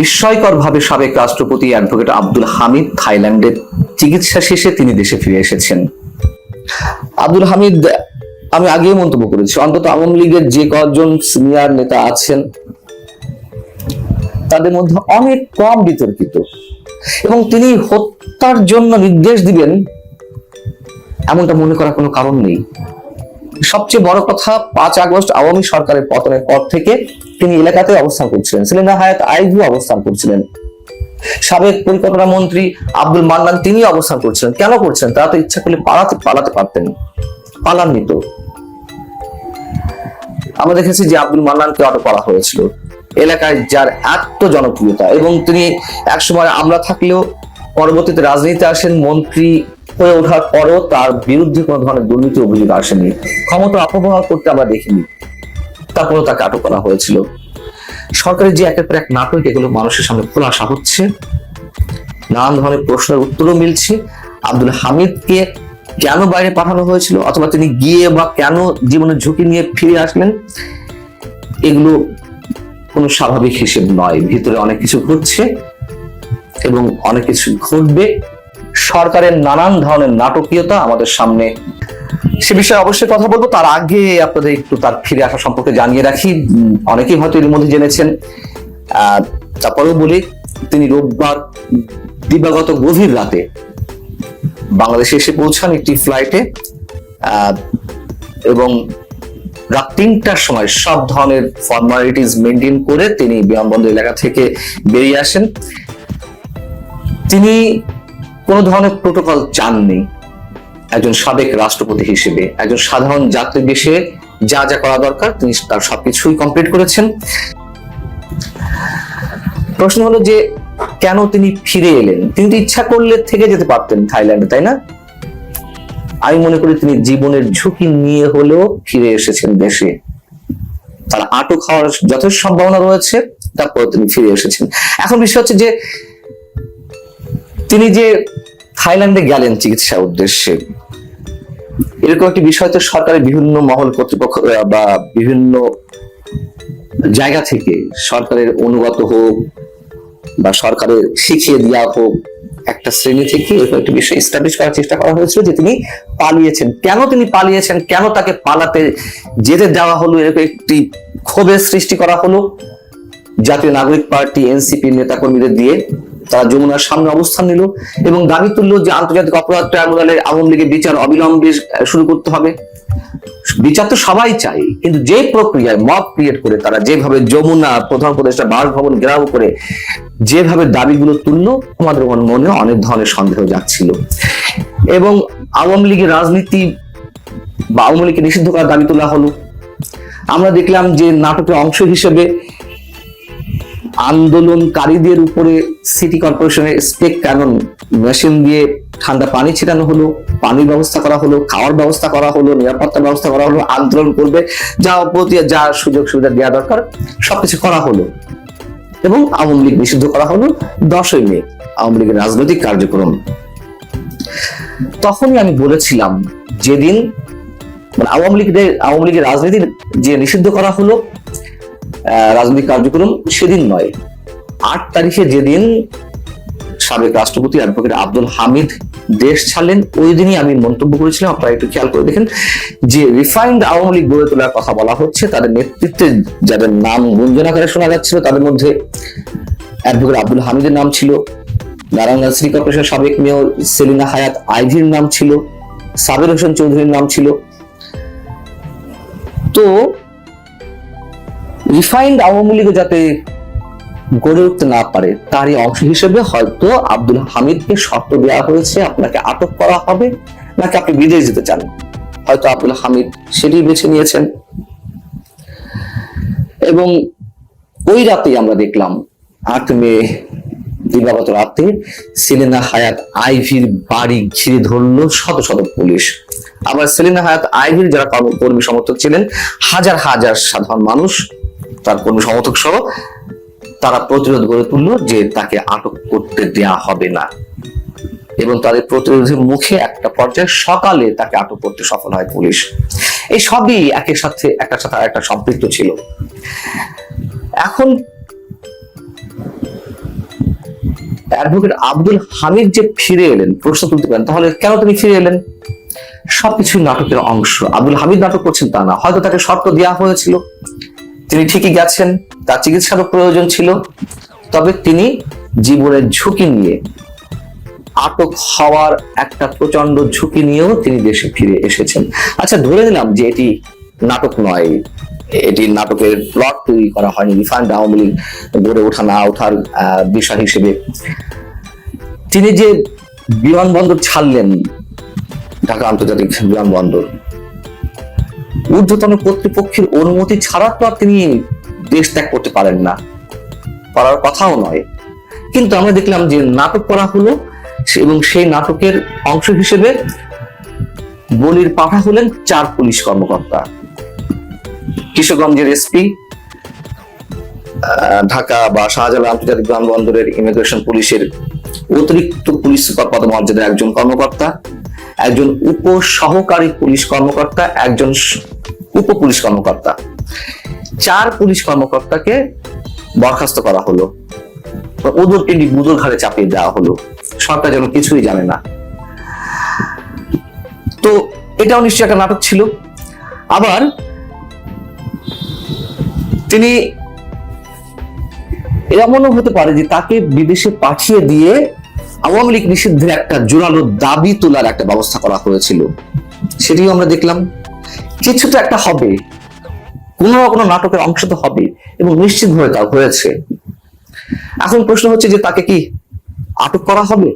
বিস্ময়কর ভাবে সাবেক রাষ্ট্রপতি অ্যাডভোকেট আব্দুল হামিদ থাইল্যান্ডের চিকিৎসা শেষে তিনি দেশে ফিরে এসেছেন। আব্দুল হামিদ, আমি আগেই মন্তব্য করেছি, অন্তত আওয়ামী লীগের যে কজন সিনিয়র নেতা আছেন, তাদের মধ্যে অনেক কম বিতর্কিত। এবং তিনি হত্যার জন্য নির্দেশ দিবেন, এমনটা মনে করার কোনো কারণ নেই। সবচেয়ে বড় কথা, পাঁচ আগস্ট আওয়ামী সরকারের পতনের পর থেকে তিনি এলাকাতে অবস্থান করছিলেন। সেলিনা হায়াত আইভি অবস্থান করছিলেন। সাবেক পরিকল্পনা মন্ত্রী আব্দুল মান্নান তিনি অবস্থান করছিলেন। কেন করছেন? তারা তো ইচ্ছা করলে পালাতে পালাতে পারতেন। পালাননি তো। আমরা দেখেছি যে আব্দুল মান্নানকে আটক করা হয়েছিল। এলাকায় যার এত জনপ্রিয়তা এবং তিনি একসময় আমরা থাকলেও পরবর্তীতে রাজনীতিতে আসেন মন্ত্রী হয়ে ওঠার পরও তার বিরুদ্ধে কোনো ধরনের দুর্নীতি অভিযোগ আসেনি। ক্ষমতা অপব্যবহার করতে আমরা দেখিনি। তারপরেও তাকে আটক করা হয়েছিল। সরকারের যে একের পর এক নাটক, এগুলো মানুষের সামনে খোলাসা হচ্ছে। নানান ধরনের প্রশ্নের উত্তরও মিলছে। আব্দুল হামিদকে কেন বাইরে পাঠানো হয়েছিল, অথবা তিনি গিয়ে বা কেন জীবনের ঝুঁকি নিয়ে ফিরে আসলেন, এগুলো কোনো স্বাভাবিক হিসেব নয়। ভিতরে অনেক কিছু ঘটছে এবং অনেক কিছু ঘটবে। সরকারের নানান ধরনের নাটকীয়তা আমাদের সামনে। সে বিষয়ে অবশ্যই কথা বলব। তার আগে আপনাদের একটু তার ফিরে আসা সম্পর্কে জানিয়ে রাখি। অনেকেই হয়তো এর মধ্যে জেনেছেন তারপরেও বলি, তিনি রোববার দিবাগত গভীর রাতে বাংলাদেশে এসে পৌঁছান একটি ফ্লাইটে এবং রাত তিনটার সময় সব ধরনের ফর্মালিটিস মেনটেন করে তিনি বিমানবন্দর এলাকা থেকে বেরিয়ে আসেন। তিনি কোনো ধরনের প্রোটোকল চাননি। একজন সাবেক রাষ্ট্রপতি হিসেবে, একজন সাধারণ যাত্রী দেশে যা যা করা দরকার, তিনি তার সবকিছুই কমপ্লিট করেছেন। প্রশ্ন হলো যে, কেন তিনি ফিরে এলেন? তিনি তো ইচ্ছা করলে থেকে যেতে পারতেন থাইল্যান্ডে, তাই না? আমি মনে করি তিনি জীবনের ঝুঁকি নিয়ে হলেও ফিরে এসেছেন দেশে। তার আটক হওয়ার যথেষ্ট সম্ভাবনা রয়েছে, তারপর তিনি ফিরে এসেছেন। এখন বিষয় হচ্ছে যে, তিনি যে থাইল্যান্ডে গেলেন চিকিৎসা উদ্দেশ্যে। এরকম একটি বিষয় তো সরকারের বিভিন্ন মহল কর্তৃপক্ষ বা বিভিন্ন জায়গা থেকে সরকারের অনুগত হোক, বা সরকারের শিখিয়ে দেওয়া হোক, একটা শ্রেণি থেকে এরকম একটা বিষয় এস্টাবলিশ করার চেষ্টা করা হয়েছিল যে তিনি পালিয়েছেন। কেন তিনি পালিয়েছেন? কেন তাকে পালাতে যেতে দেওয়া হলো? এরকম একটি ক্ষোভের সৃষ্টি করা হলো। জাতীয় নাগরিক পার্টি এনসিপি নেতাকর্মীদের দিয়ে। তারা যমুনার সামনে অবস্থান নিল এবং দাবি তুললো যে আন্তর্জাতিক অপরাধ ট্রাইব্যুনালের আওয়ামী লীগের বিচার অবিলম্বে শুরু করতে হবে। বিচার তো সবাই চাই কিন্তু যে প্রক্রিয়ায় মব ক্রিয়েট করে তারা যেভাবে যমুনা প্রধান উপদেষ্টা বাসভবন ঘেরাও করে যেভাবে দাবিগুলো তুললো, আমাদের মনে অনেক ধরনের সন্দেহ যাচ্ছিল এবং আওয়ামী লীগের রাজনীতি বা আওয়ামী লীগকে নিষিদ্ধ করার দাবি তোলা হলো। আমরা দেখলাম যে নাটকের অংশ হিসেবে আন্দোলনকারীদের উপরে সিটি কর্পোরেশনের স্পেক ক্যানন মেশিন দিয়ে ঠান্ডা পানি ছিটানো হলো, পানির ব্যবস্থা করা হলো, খাওয়ার ব্যবস্থা করা হলো, নিরাপত্তার ব্যবস্থা করা হলো, আন্দোলন করবে, যা প্রতি যা সুযোগ সুবিধা দেওয়া দরকার, সবকিছু করা হলো। এবং আওয়ামী লীগ নিষিদ্ধ করা হলো দশই মে, আওয়ামী লীগের রাজনৈতিক কার্যক্রম। তখনই আমি বলেছিলাম, যেদিন মানে আওয়ামী লীগের আওয়ামী লীগের রাজনীতি যে নিষিদ্ধ করা হলো রাজনৈতিক কার্যক্রম সেদিন নয়। আট তারিখে যেদিন সাবেক রাষ্ট্রপতি অ্যাডভোকেট আব্দুল হামিদ দেশ ছাড়লেন, ওই দিনই আমি মন্তব্য করেছিলাম। আপনারা একটু খেয়াল করে দেখেন যে রিফাইন্ড আওয়ামী লীগ গড়ে তোলার কথা বলা হচ্ছে, তাদের নেতৃত্বে যাদের নাম গুঞ্জন আকারে শোনা যাচ্ছিল, তাদের মধ্যে অ্যাডভোকেট আব্দুল হামিদের নাম ছিল নারায়ণগঞ্জ সিটি কর্পোরেশন সাবেক মেয়র সেলিনা হায়াত আইভির নাম ছিল, সাবির হোসেন চৌধুরীর নাম ছিল। তো রিফাইন্ড আওয়ামী লীগ যাতে গড়ে উঠতে না পারে, তারই অংশ হিসেবে হয়তো আব্দুল হামিদকে শর্ত দেওয়া হয়েছে, আপনাকে আটক করা হবে, নাকি আপনি বিদেশ যেতে চান? হয়তো আব্দুল হামিদ সেটি বেছে নিয়েছেন। এবং ওই রাতেই আমরা দেখলাম, আট মে দিবাগত রাতে সেলিনা হায়াত আইভির বাড়ি ঘিরে ধরলো শত শত পুলিশ। আবার সেলিনা হায়াত আইভির যারা কর্ম- সমর্থক ছিলেন, হাজার হাজার সাধারণ মানুষ তার কর্মী সমর্থক সহ তারা প্রতিরোধ গড়ে তুললো যে তাকে আটক করতে দেয়া হবে না। এবং তাদের প্রতিরোধের মুখে একটা পর্যায়ে সকালে তাকে আটক করতে সফল হয় পুলিশ। এই সবই একের সাথে একটার সাথে একটা সম্পৃক্ত ছিল। এখন অ্যাডভোকেট আব্দুল হামিদ যে ফিরে এলেন, প্রশ্ন তুলতে পারেন, তাহলে কেন তিনি ফিরে এলেন? সবকিছু নাটকের অংশ। আব্দুল হামিদ নাটক করছেন তা না, হয়তো তাকে শর্ত দেওয়া হয়েছিল। তিনি ঠিকই গেছেন, তার চিকিৎসারও প্রয়োজন ছিল, তবে তিনি জীবনের ঝুঁকি নিয়ে আটক হওয়ার একটা প্রচণ্ড ঝুঁকি নিয়েও তিনি দেশে ফিরে এসেছেন। আচ্ছা ধরে নিলাম যে এটি নাটক নয়, এটি নাটকের প্লট তৈরি করা হয়নি, রিফান্ড আওয়ামী লীগ গড়ে ওঠা না ওঠার বিষয় হিসেবে। তিনি যে বিমানবন্দর ছাড়লেন, ঢাকা আন্তর্জাতিক বিমানবন্দর ঊর্ধ্বতন কর্তৃপক্ষের অনুমতি ছাড়া তো আর তিনি দেশ ত্যাগ করতে পারেন না। পারার কথাও নয়। কিন্তু আমরা দেখলাম যে নাটক করা হলো এবং সেই নাটকের অংশ হিসেবে বলির পাঠা হলেন চার পুলিশ কর্মকর্তা। কিশোরগঞ্জের এসপি ঢাকা বা শাহজালাল আন্তর্জাতিক বিমানবন্দরের ইমিগ্রেশন পুলিশের অতিরিক্ত পুলিশ সুপার পদমর্যাদার একজন কর্মকর্তা। একজন উপ সহকারী পুলিশ কর্মকর্তা, একজন উপ পুলিশ কর্মকর্তা। চার পুলিশ কর্মকর্তাকে বরখাস্ত করা হলো। ওদের টেন্ডি গুদর ঘাড়ে চাপিয়ে দেওয়া হলো। সরকার যেন কিছুই জানে না। তো এটাও নিশ্চয়ই একটা নাটক ছিল। আবার তিনি এমনও হতে পারে যে তাকে বিদেশে পাঠিয়ে দিয়ে আওয়ামী লীগ নিষিদ্ধের একটা জোরালো দাবি তোলার একটা ব্যবস্থা করা হয়েছিল। সেটিও আমরা দেখলাম। কিছু তো একটা হবে। কোনো না কোনো নাটকের অংশ তো হবে এবং নিশ্চিতভাবে তা হয়েছে। এখন প্রশ্ন হচ্ছে যে তাকে কি আটক করা হবে?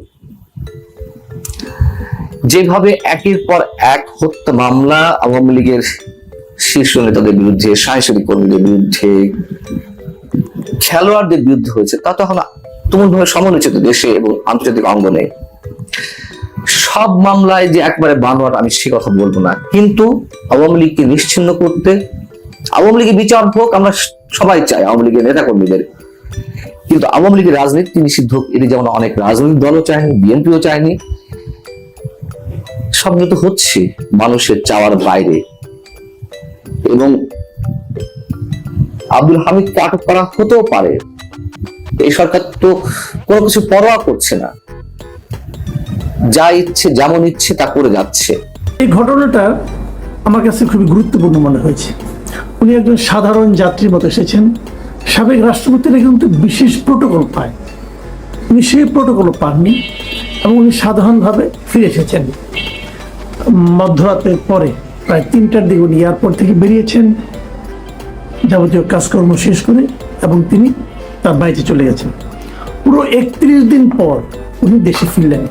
যেভাবে একের পর এক হত্যা মামলা আওয়ামী লীগের শীর্ষ নেতাদের বিরুদ্ধে সাংসদিক কর্মীদের বিরুদ্ধে, খেলোয়াড়দের বিরুদ্ধে হয়েছে, তা তখন তুমুল ভাবে সমালোচিত দেশে এবং আন্তর্জাতিক অঙ্গনে সব মামলায় যে একবারে বানোয়ার আমি সে কথা বলব না। কিন্তু আওয়ামী লীগকে নিশ্চিন্ন করতে, আওয়ামী লীগের বিচার হোক, আমরা সবাই চাই আওয়ামী লীগের নেতা কর্মীদের কিন্তু আওয়ামী লীগের রাজনীতি নিষিদ্ধ হোক, এটি যেমন অনেক রাজনৈতিক দলও চায়নি, বিএনপিও চায়নি সবগুলো তো হচ্ছে মানুষের চাওয়ার বাইরে। এবং আব্দুল হামিদকে আটক করা হতেও পারে। এই সরকার তো কোনো কিছু পরোয়া করছে না। যা ইচ্ছে, যেমন ইচ্ছে তা করে যাচ্ছে। এই ঘটনাটা আমার কাছে খুবই গুরুত্বপূর্ণ মনে হয়েছে। উনি একজন সাধারণ যাত্রীর মতো এসেছেন। সাবেক রাষ্ট্রপতিরা কিন্তু বিশেষ প্রোটোকল পায়। উনি সেই প্রোটোকল পাননি এবং উনি সাধারণভাবে ফিরে এসেছেন। মধ্যরাতের পরে, প্রায় তিনটার দিকে উনি এয়ারপোর্ট থেকে বেরিয়েছেন। যাবতীয় কাজকর্ম শেষ করে এবং তিনি তার বাড়িতে চলে গেছেন। পুরো একত্রিশ দিন পর উনি দেশে ফিরলেন।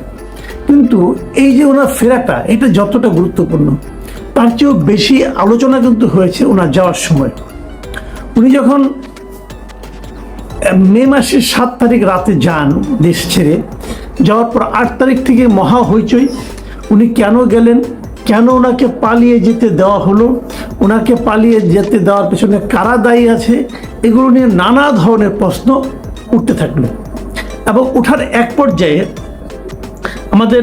কিন্তু এই যে ওনার ফেরাটা, এটা যতটা গুরুত্বপূর্ণ, তার চেয়েও বেশি আলোচনা কিন্তু হয়েছে ওনার যাওয়ার সময়। উনি যখন, মে মাসের সাত তারিখ রাতে যান দেশ ছেড়ে, যাওয়ার পর আট তারিখ থেকে মহা হইচই, উনি কেন গেলেন, কেন ওনাকে পালিয়ে যেতে দেওয়া হলো, ওনাকে পালিয়ে যেতে দেওয়ার পেছনে কারা দায়ী আছে এগুলো নিয়ে নানা ধরনের প্রশ্ন উঠতে থাকল। এবং উঠার এক পর্যায়ে আমাদের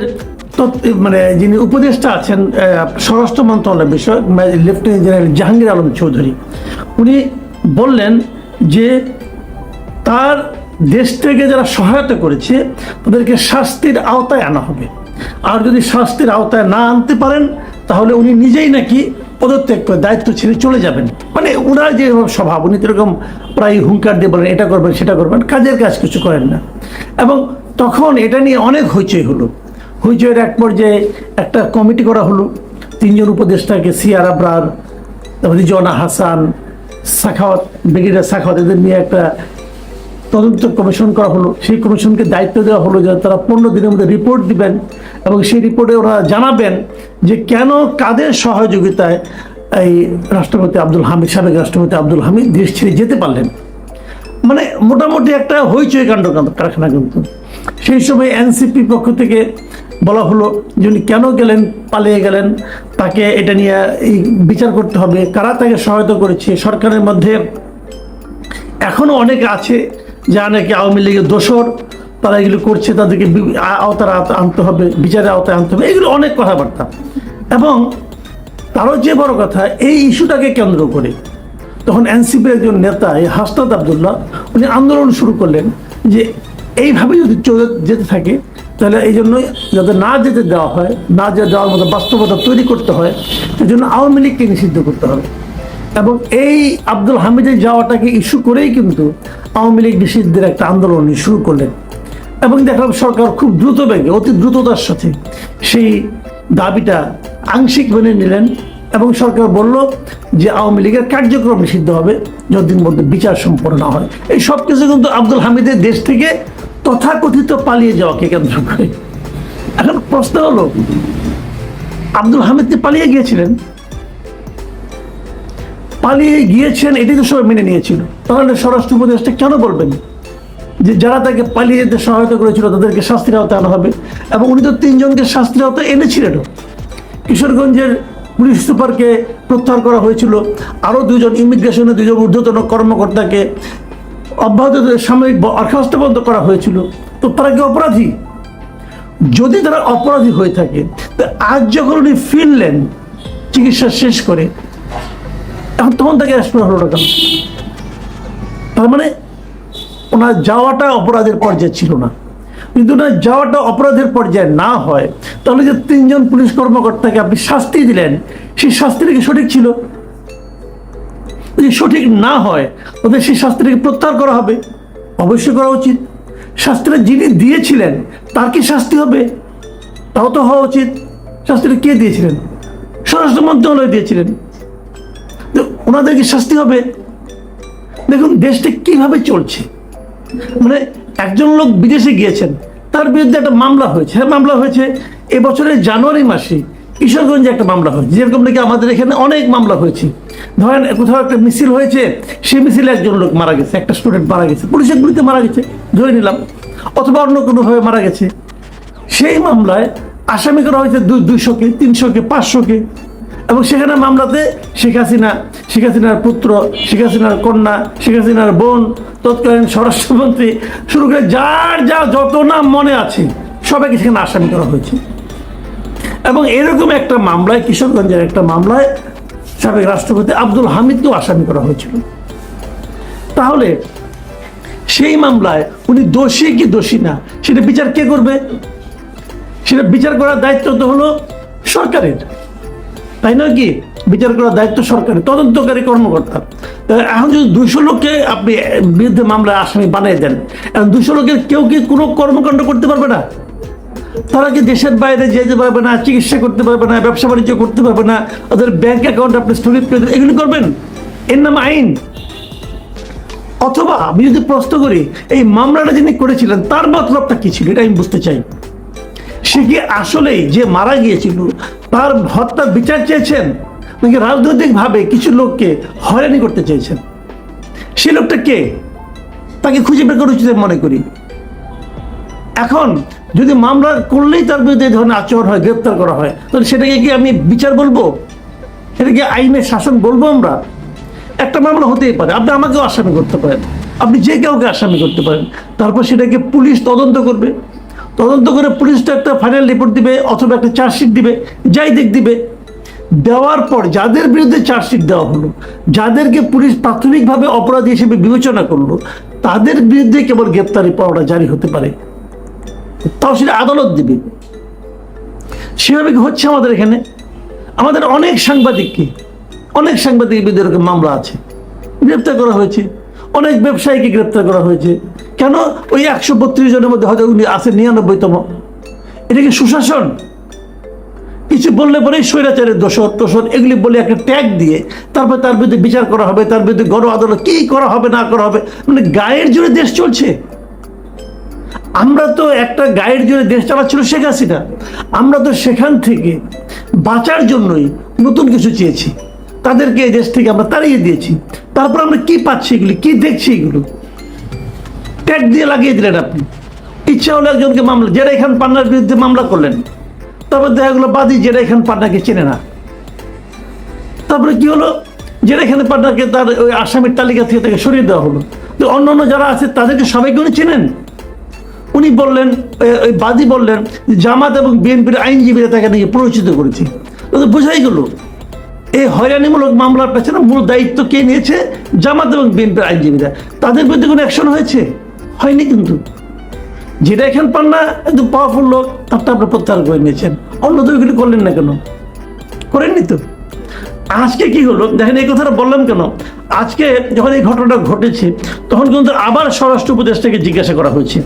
মানে যিনি উপদেষ্টা আছেন স্বরাষ্ট্র মন্ত্রণালয়ের বিষয়ক লেফটেন্যান্ট জেনারেল জাহাঙ্গীর আলম চৌধুরী, উনি বললেন যে তার দেশ থেকে যারা সহায়তা করেছে, তাদেরকে শাস্তির আওতায় আনা হবে। আর যদি শাস্তির আওতায় না আনতে পারেন তাহলে উনি নিজেই নাকি পদত্যাগ করে দায়িত্ব ছেড়ে চলে যাবেন। মানে ওনার যে স্বভাব, উনি এরকম প্রায় হুঙ্কার দিয়ে বলেন, এটা করবেন, সেটা করবেন। কাজের কাজ কিছু করেন না। এবং তখন এটা নিয়ে অনেক হইচই হলো। হইচইয়ের এক পর্যায়ে একটা কমিটি করা হলো। তিনজন উপদেষ্টাকে সিয়ার আবরার, তারপরে জনা হাসান সাখাওয়াত, ব্রিগেডিয়ার সাখাওয়াত, এদের নিয়ে একটা তদন্ত কমিশন করা হলো। সেই কমিশনকে দায়িত্ব দেওয়া হলো যে তারা পনেরো দিনের মধ্যে রিপোর্ট দিবেন এবং সেই রিপোর্টে ওরা জানাবেন যে কেন, কাদের সহযোগিতায় এই রাষ্ট্রপতি আব্দুল হামিদ, সাবেক রাষ্ট্রপতি আব্দুল হামিদ দেশ ছেড়ে যেতে পারলেন। মানে মোটামুটি একটা হইচই কাণ্ড কারখানা কিন্তু। সেই সময় এনসিপি পক্ষ থেকে বলা হলো যে উনি কেন গেলেন, পালিয়ে গেলেন, তাকে এটা নিয়ে এই বিচার করতে হবে, কারা তাকে সহায়তা করেছে, সরকারের মধ্যে এখনও অনেকে আছে যা নাকি আওয়ামী লীগের দোসর তারা এগুলো করছে, তাদেরকে আওতার আওতা- আনতে হবে, বিচারের আওতায় আনতে হবে। এগুলো অনেক কথাবার্তা। এবং তারও যে বড় কথা, এই ইস্যুটাকে কেন্দ্র করে তখন এনসিপির একজন নেতা, এই হাসনাত আবদুল্লাহ, উনি আন্দোলন শুরু করলেন যে এইভাবে যদি চলে যেতে থাকে, তাহলে এই জন্য যাতে না যেতে দেওয়া হয়, না যেতে দেওয়ার মতো বাস্তবতা তৈরি করতে হয় সেই জন্য আওয়ামী লীগকে নিষিদ্ধ করতে হবে। এবং এই আব্দুল হামিদের যাওয়াটাকে ইস্যু করেই কিন্তু আওয়ামী লীগ নিষিদ্ধের একটা আন্দোলন শুরু করলেন। এবং দেখলাম সরকার খুব দ্রুত বেগে, অতি দ্রুততার সাথে সেই দাবিটা আংশিক মেনে নিলেন এবং সরকার বলল যে আওয়ামী লীগের কার্যক্রম নিষিদ্ধ হবে যতদিন মধ্যে বিচার সম্পন্ন না হয়। এই সব কিছু কিন্তু আব্দুল হামিদের দেশ থেকে তথাকথিত পালিয়ে যাওয়াকে কেন্দ্র করে। এখন প্রশ্ন হলো, আব্দুল হামিদ পালিয়ে গিয়েছিলেন? পালিয়ে গিয়েছেন এটি তো সবাই মেনে নিয়েছিল। তাহলে স্বরাষ্ট্র উপদেষ্টা কেন বলবেন? যে যারা তাকে পালিয়ে যেতে সহায়তা করেছিল, তাদেরকে শাস্তির আওতায় আনা হবে। এবং উনি তো তিনজনকে শাস্তির আওতায় এনেছিলেন কিশোরগঞ্জের পুলিশ সুপারকে প্রত্যাহার করা হয়েছিল। আরও দুজন ইমিগ্রেশনের দুজন ঊর্ধ্বতন কর্মকর্তাকে অব্যাহত সাময়িক বরখাস্ত বন্ধ করা হয়েছিল। তো তারা কি অপরাধী? যদি তারা অপরাধী হয়ে থাকে, তো আজ যখন উনি ফিরলেন, চিকিৎসা শেষ করে এখন তখন তাকে অ্যারেস্ট করা হলো না কেন? তার মানে ওনার যাওয়াটা অপরাধের পর্যায়ে ছিল না। কিন্তু ওনার যাওয়াটা অপরাধের পর্যায়ে না হয়, তাহলে যে তিনজন পুলিশ কর্মকর্তাকে আপনি শাস্তি দিলেন, সেই শাস্তিটা কি সঠিক ছিল? যদি সঠিক না হয় ওদের সেই শাস্তিটাকে প্রত্যাহার করা হবে। অবশ্যই করা উচিত। শাস্তিটা যিনি দিয়েছিলেন, তার কি শাস্তি হবে? তাও তো হওয়া উচিত। শাস্তিটা কে দিয়েছিলেন? স্বরাষ্ট্র মন্ত্রণালয় দিয়েছিলেন। তো ওনাদের কি শাস্তি হবে। দেখুন, দেশটা কীভাবে চলছে। মানে একজন লোক বিদেশে গিয়েছেন, তার বিরুদ্ধে একটা মামলা হয়েছে। হ্যাঁ মামলা হয়েছে। এবছরের জানুয়ারি মাসে কিশোরগঞ্জে একটা মামলা হয়েছে। যেরকম নাকি আমাদের এখানে অনেক মামলা হয়েছে। ধরেন, কোথাও একটা মিছিল হয়েছে, সেই মিছিলে একজন লোক মারা গেছে, একটা স্টুডেন্ট মারা গেছে। পুলিশের গুলিতে মারা গেছে, ধরে নিলাম। অথবা অন্য কোনোভাবে মারা গেছে। সেই মামলায় আসামি করা হয়েছে দুই দুইশোকে, তিনশোকে, পাঁচশোকে। এবং সেখানে মামলাতে শেখ হাসিনা, শেখ হাসিনার পুত্র, শেখ হাসিনার কন্যা, শেখ হাসিনার বোন, তৎকালীন স্বরাষ্ট্রমন্ত্রী, শুরু করে যার যা যত নাম মনে আছে, সবাইকে সেখানে আসামি করা হয়েছে। এবং এরকম একটা মামলায়, কিশোরগঞ্জের একটা মামলায় সাবেক রাষ্ট্রপতি আব্দুল হামিদকেও আসামি করা হয়েছিল। তাহলে সেই মামলায় উনি দোষী কি দোষী না, সেটা বিচার কে করবে? সেটা বিচার করার দায়িত্ব তো হলো সরকারের। তাই নয় কি? বিচার করার দায়িত্ব সরকারের, তদন্তকারী কর্মকর্তা। এখন যদি দুশো লোককে আপনি বিরুদ্ধে মামলায় আসামি বানিয়ে দেন, এখন দুশো লোকের কেউ কি কোনো কর্মকাণ্ড করতে পারবে না? তারা কি দেশের বাইরে যেতে পারবে না, চিকিৎসা করতে পারবে না, ব্যবসা বাণিজ্য করতে পারবে না, ওদের ব্যাংক অ্যাকাউন্ট আপনি স্থগিত করে এগুলি করবেন? এর নাম আইন। অথবা আমি যদি প্রশ্ন করি, এই মামলাটা যিনি করেছিলেন, তার মতলবটা কি ছিল? এটা আমি বুঝতে চাই। সে কি আসলেই যে মারা গিয়েছিল, তার হত্যার বিচার চেয়েছেন? নাকি রাজনৈতিকভাবে কিছু লোককে হয়রানি করতে চেয়েছেন? সে লোকটা কে? তাকে খুঁজে বের করা উচিত মনে করি। এখন যদি মামলা করলেই তার বিরুদ্ধে এই ধরনের আচরণ হয়, গ্রেপ্তার করা হয়, তাহলে সেটাকে কি আমি বিচার বলব? সেটাকে আইনের শাসন বলব আমরা? একটা মামলা হতেই পারে, আপনি আমাকেও আসামি করতে পারেন। আপনি যে কাউকে আসামি করতে পারেন, তারপর সেটাকে পুলিশ তদন্ত করবে। তদন্ত করে পুলিশটা একটা ফাইনাল রিপোর্ট দিবে অথবা একটা চার্জশিট দিবে, যাই দিক দিবে। দেওয়ার পর যাদের বিরুদ্ধে চার্জশিট দেওয়া হলো, যাদেরকে পুলিশ প্রাথমিকভাবে অপরাধী হিসেবে বিবেচনা করল, তাদের বিরুদ্ধে কেবল গ্রেপ্তারি পাওয়াটা জারি হতে পারে। তাও সেটা আদালত দিবে। সেভাবে হচ্ছে আমাদের এখানে? আমাদের অনেক সাংবাদিককে অনেক সাংবাদিকের বিরুদ্ধে এরকম মামলা আছে। গ্রেপ্তার করা হয়েছে। অনেক ব্যবসায়ীকে গ্রেপ্তার করা হয়েছে। কেন? ওই একশো বত্রিশ জনের মধ্যে হয়তো উনি আছে নিরানব্বইতম। এটা কি সুশাসন? কিছু বললে পরেই স্বৈরাচারের দোষর, টোষর, এগুলি বলে একটা ট্যাগ দিয়ে তারপর তার বিরুদ্ধে বিচার করা হবে, তার বিরুদ্ধে গণ আদালত কি করা হবে, না করা হবে মানে গায়ের জোরে দেশ চলছে। আমরা তো একটা গায়ের জুড়ে দেশ চালাচ্ছিল শেখ হাসিনা। আমরা তো সেখান থেকে বাঁচার জন্যই নতুন কিছু চেয়েছি। তাদেরকে এই দেশ থেকে আমরা তাড়িয়ে দিয়েছি। তারপর আমরা কি পাচ্ছি এগুলি? কি দেখছি এগুলো? ট্যাগ দিয়ে লাগিয়ে দিলেন আপনি। ইচ্ছা হলো একজনকে মামলা যেটা এখান পান্নার বিরুদ্ধে মামলা করলেন। তারপর দেখা গেলো বাদী যেটা এখান পান্নাকে চেনে না। তারপরে কি হলো? যেটা এখানে পান্নাকে তার ওই আসামির তালিকা থেকে তাকে সরিয়ে দেওয়া হলো। তো অন্য অন্য যারা আছে, তাদেরকে সবাইকে উনি চেনেন। উনি বললেন ওই বাদী বললেন জামাত এবং বিএনপির আইনজীবীরা তাকে নাকি প্ররোচিত করেছে। তো বোঝাই গেল, এই হয়রানিমূলক মামলার পেছনে মূল দায়িত্ব কে নিয়েছে? জামাত এবং বিএনপির আইনজীবীরা। তাদের বিরুদ্ধে কোনো অ্যাকশন হয়েছে? হয়নি কিন্তু। যেটা এখানে পান না একদম পাওয়ারফুল লোক, তারটা আপনি প্রত্যাহার করে নিয়েছেন। অন্য তো ওইগুলি করলেন না কেন? করেননি তো? আজকে কি হলো? দেখেন এই কথাটা বললাম কেন? আজকে যখন এই ঘটনাটা ঘটেছে, তখন কিন্তু আবার স্বরাষ্ট্র উপদেষ্টাকে জিজ্ঞাসা করা হয়েছে।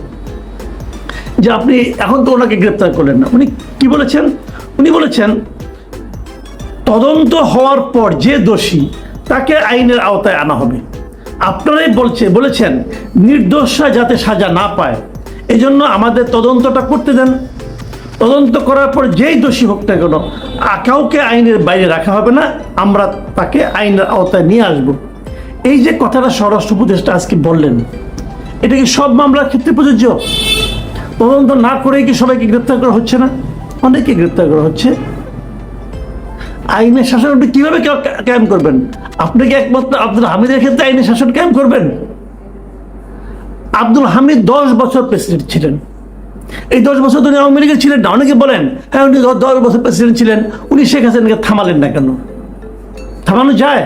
যে আপনি এখন তো ওনাকে গ্রেপ্তার করলেন না। উনি কি বলেছেন? উনি বলেছেন, তদন্ত হওয়ার পর যে দোষী, তাকে আইনের আওতায় আনা হবে। আপনারাই বলছে বলেছেন, নির্দোষরা যাতে সাজা না পায়। এই জন্য আমাদের তদন্তটা করতে দেন। তদন্ত করার পর যেই দোষী হোক না কেন কাউকে আইনের বাইরে রাখা হবে না, আমরা তাকে আইনের আওতায় নিয়ে আসব। এই যে কথাটা স্বরাষ্ট্র উপদেষ্টা আজকে বললেন, এটা কি সব মামলার ক্ষেত্রে প্রযোজ্য? তদন্ত না করে কি সবাইকে গ্রেপ্তার করা হচ্ছে না? অনেকে গ্রেপ্তার করা হচ্ছে। আইনের শাসন আপনি কীভাবে কায়েম করবেন? আপনি কি একমাত্র আব্দুল হামিদের ক্ষেত্রে আইনের শাসন কায়েম করবেন? আব্দুল হামিদ দশ বছর প্রেসিডেন্ট ছিলেন। এই দশ বছর ধরে আওয়ামী লীগের ছিলেন না। অনেকে বলেন হ্যাঁ উনি দশ বছর প্রেসিডেন্ট ছিলেন। উনি শেখ হাসিনাকে থামালেন না কেন? থামানো যায়?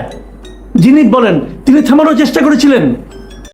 যিনি বলেন, তিনি থামানোর চেষ্টা করেছিলেন।